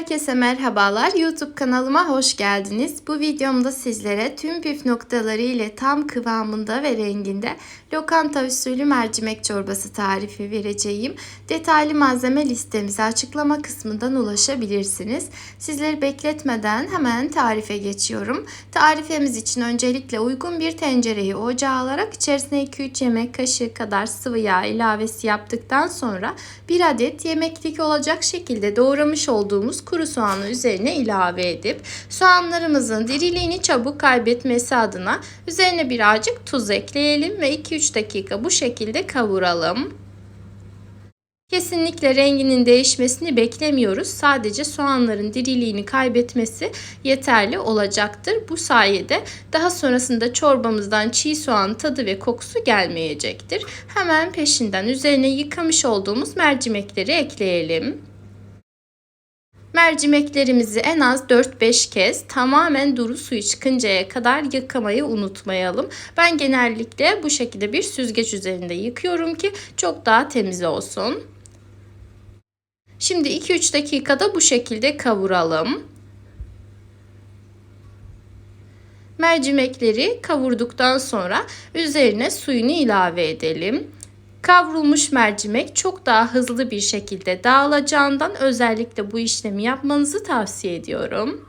Herkese merhabalar. YouTube kanalıma hoş geldiniz. Bu videomda sizlere tüm püf noktaları ile tam kıvamında ve renginde lokanta usulü mercimek çorbası tarifi vereceğim. Detaylı malzeme listemize açıklama kısmından ulaşabilirsiniz. Sizleri bekletmeden hemen tarife geçiyorum. Tarifemiz için öncelikle uygun bir tencereyi ocağa alarak içerisine 2-3 yemek kaşığı kadar sıvı yağ ilavesi yaptıktan sonra bir adet yemeklik olacak şekilde doğramış olduğumuz kuru soğanı üzerine ilave edip soğanlarımızın diriliğini çabuk kaybetmesi adına üzerine birazcık tuz ekleyelim ve 2-3 dakika bu şekilde kavuralım. Kesinlikle renginin değişmesini beklemiyoruz. Sadece soğanların diriliğini kaybetmesi yeterli olacaktır. Bu sayede daha sonrasında çorbamızdan çiğ soğan tadı ve kokusu gelmeyecektir. Hemen peşinden üzerine yıkamış olduğumuz mercimekleri ekleyelim. Mercimeklerimizi en az 4-5 kez tamamen duru suyu çıkıncaya kadar yıkamayı unutmayalım. Ben genellikle bu şekilde bir süzgeç üzerinde yıkıyorum ki çok daha temiz olsun. Şimdi 2-3 dakikada bu şekilde kavuralım. Mercimekleri kavurduktan sonra üzerine suyunu ilave edelim. Kavrulmuş mercimek çok daha hızlı bir şekilde dağılacağından özellikle bu işlemi yapmanızı tavsiye ediyorum.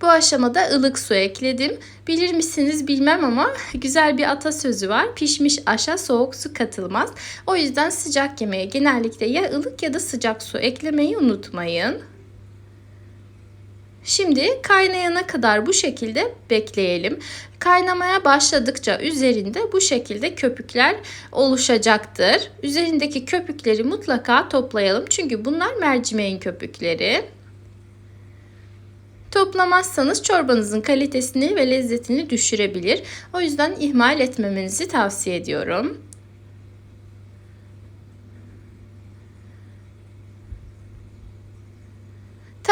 Bu aşamada ılık su ekledim. Bilir misiniz bilmem ama güzel bir atasözü var. Pişmiş aşa soğuk su katılmaz. O yüzden sıcak yemeğe genellikle ya ılık ya da sıcak su eklemeyi unutmayın. Şimdi kaynayana kadar bu şekilde bekleyelim. Kaynamaya başladıkça üzerinde bu şekilde köpükler oluşacaktır. Üzerindeki köpükleri mutlaka toplayalım. Çünkü bunlar mercimeğin köpükleri. Toplamazsanız çorbanızın kalitesini ve lezzetini düşürebilir. O yüzden ihmal etmemenizi tavsiye ediyorum.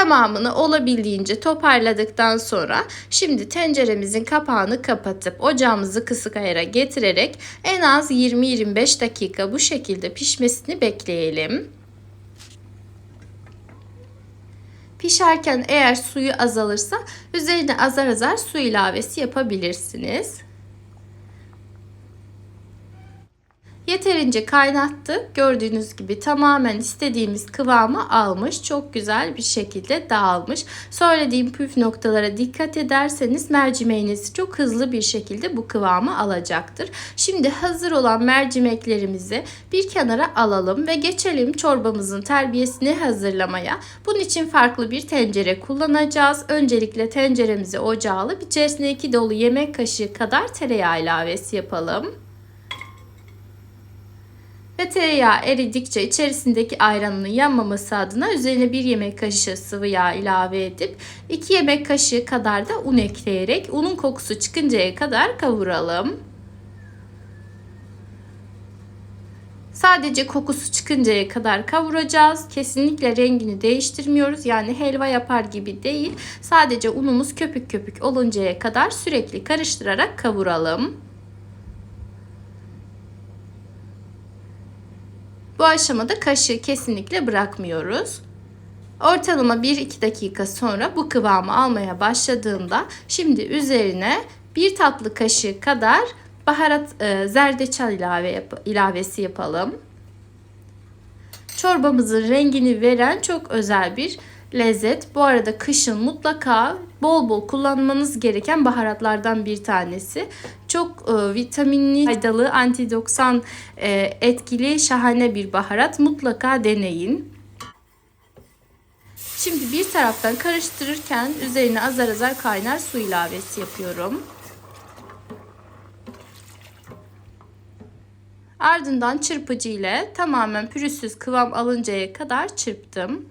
Tamamını olabildiğince toparladıktan sonra şimdi tenceremizin kapağını kapatıp ocağımızı kısık ayara getirerek en az 20-25 dakika bu şekilde pişmesini bekleyelim. Pişerken eğer suyu azalırsa üzerine azar azar su ilavesi yapabilirsiniz. Yeterince kaynattı. Gördüğünüz gibi tamamen istediğimiz kıvamı almış. Çok güzel bir şekilde dağılmış. Söylediğim püf noktalara dikkat ederseniz mercimeğiniz çok hızlı bir şekilde bu kıvamı alacaktır. Şimdi hazır olan mercimeklerimizi bir kenara alalım ve geçelim çorbamızın terbiyesini hazırlamaya. Bunun için farklı bir tencere kullanacağız. Öncelikle tenceremizi ocağa alıp içerisine 2 dolu yemek kaşığı kadar tereyağı ilavesi yapalım ve tereyağı eridikçe içerisindeki ayranının yanmaması adına üzerine bir yemek kaşığı sıvı yağ ilave edip 2 yemek kaşığı kadar da un ekleyerek unun kokusu çıkıncaya kadar kavuralım. Sadece kokusu çıkıncaya kadar kavuracağız. Kesinlikle rengini değiştirmiyoruz. Yani helva yapar gibi değil. Sadece unumuz köpük köpük oluncaya kadar sürekli karıştırarak kavuralım. Bu aşamada kaşığı kesinlikle bırakmıyoruz. Ortalama 1-2 dakika sonra bu kıvamı almaya başladığında şimdi üzerine bir tatlı kaşığı kadar baharat e, zerdeçal ilave yap ilavesi yapalım. Çorbamızın rengini veren çok özel bir lezzet. Bu arada kışın mutlaka bol bol kullanmanız gereken baharatlardan bir tanesi. Çok e, vitaminli, faydalı, antidoksan e, etkili şahane bir baharat. Mutlaka deneyin. Şimdi bir taraftan karıştırırken üzerine azar azar kaynar su ilavesi yapıyorum. Ardından çırpıcı ile tamamen pürüzsüz kıvam alıncaya kadar çırptım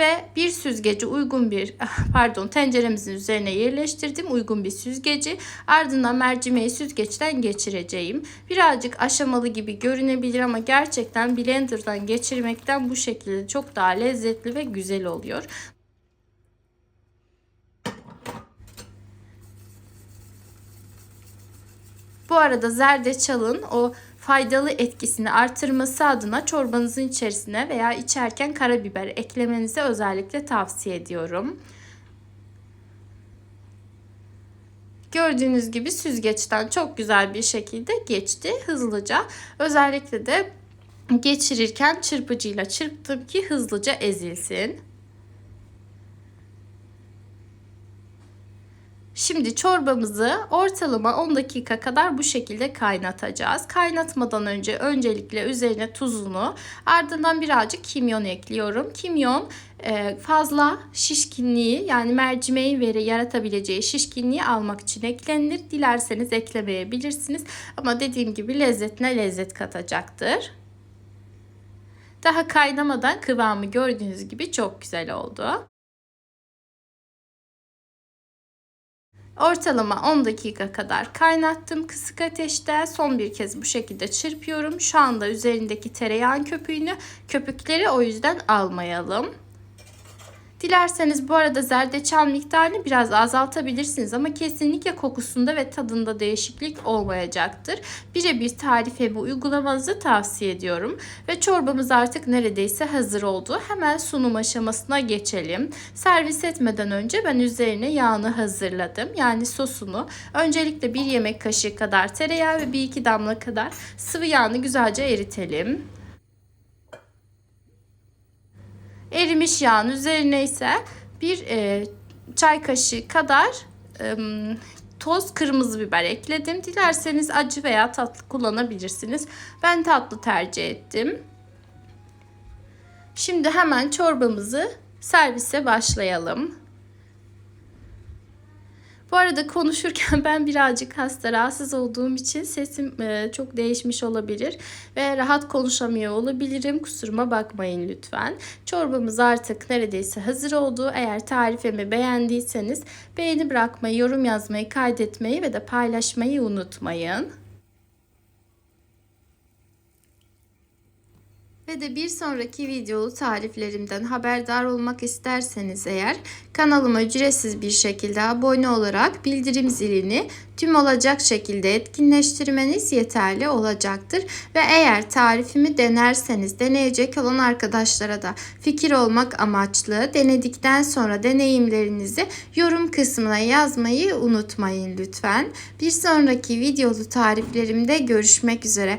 ve bir süzgeci uygun bir pardon tenceremizin üzerine yerleştirdim. Uygun bir süzgeci. Ardından mercimeği süzgeçten geçireceğim. Birazcık aşamalı gibi görünebilir ama gerçekten blenderdan geçirmekten bu şekilde çok daha lezzetli ve güzel oluyor. Bu arada zerdeçalın o faydalı etkisini artırması adına çorbanızın içerisine veya içerken karabiber eklemenizi özellikle tavsiye ediyorum. Gördüğünüz gibi süzgeçten çok güzel bir şekilde geçti hızlıca. Özellikle de geçirirken çırpıcıyla çırptım ki hızlıca ezilsin. Şimdi çorbamızı ortalama 10 dakika kadar bu şekilde kaynatacağız. Kaynatmadan önce öncelikle üzerine tuzunu ardından birazcık kimyon ekliyorum. Kimyon e, fazla şişkinliği yani mercimeğin veri yaratabileceği şişkinliği almak için eklenir. Dilerseniz eklemeyebilirsiniz ama dediğim gibi lezzetine lezzet katacaktır. Daha kaynamadan kıvamı gördüğünüz gibi çok güzel oldu. Ortalama 10 dakika kadar kaynattım kısık ateşte. Son bir kez bu şekilde çırpıyorum. Şu anda üzerindeki tereyağın köpüğünü, köpükleri o yüzden almayalım. Dilerseniz bu arada zerdeçal miktarını biraz azaltabilirsiniz ama kesinlikle kokusunda ve tadında değişiklik olmayacaktır. Birebir tarife bu uygulamanızı tavsiye ediyorum. Ve çorbamız artık neredeyse hazır oldu. Hemen sunum aşamasına geçelim. Servis etmeden önce ben üzerine yağını hazırladım. Yani sosunu. Öncelikle bir yemek kaşığı kadar tereyağı ve bir iki damla kadar sıvı yağını güzelce eritelim. Erimiş yağın üzerine ise bir e, çay kaşığı kadar e, toz kırmızı biber ekledim. Dilerseniz acı veya tatlı kullanabilirsiniz. Ben tatlı tercih ettim. Şimdi hemen çorbamızı servise başlayalım. Bu arada konuşurken ben birazcık hasta rahatsız olduğum için sesim e, çok değişmiş olabilir ve rahat konuşamıyor olabilirim. Kusuruma bakmayın lütfen. Çorbamız artık neredeyse hazır oldu. Eğer tarifimi beğendiyseniz beğeni bırakmayı, yorum yazmayı, kaydetmeyi ve de paylaşmayı unutmayın. Ve de bir sonraki videolu tariflerimden haberdar olmak isterseniz eğer kanalıma ücretsiz bir şekilde abone olarak bildirim zilini tüm olacak şekilde etkinleştirmeniz yeterli olacaktır. Ve eğer tarifimi denerseniz deneyecek olan arkadaşlara da fikir olmak amaçlı denedikten sonra deneyimlerinizi yorum kısmına yazmayı unutmayın lütfen. Bir sonraki videolu tariflerimde görüşmek üzere.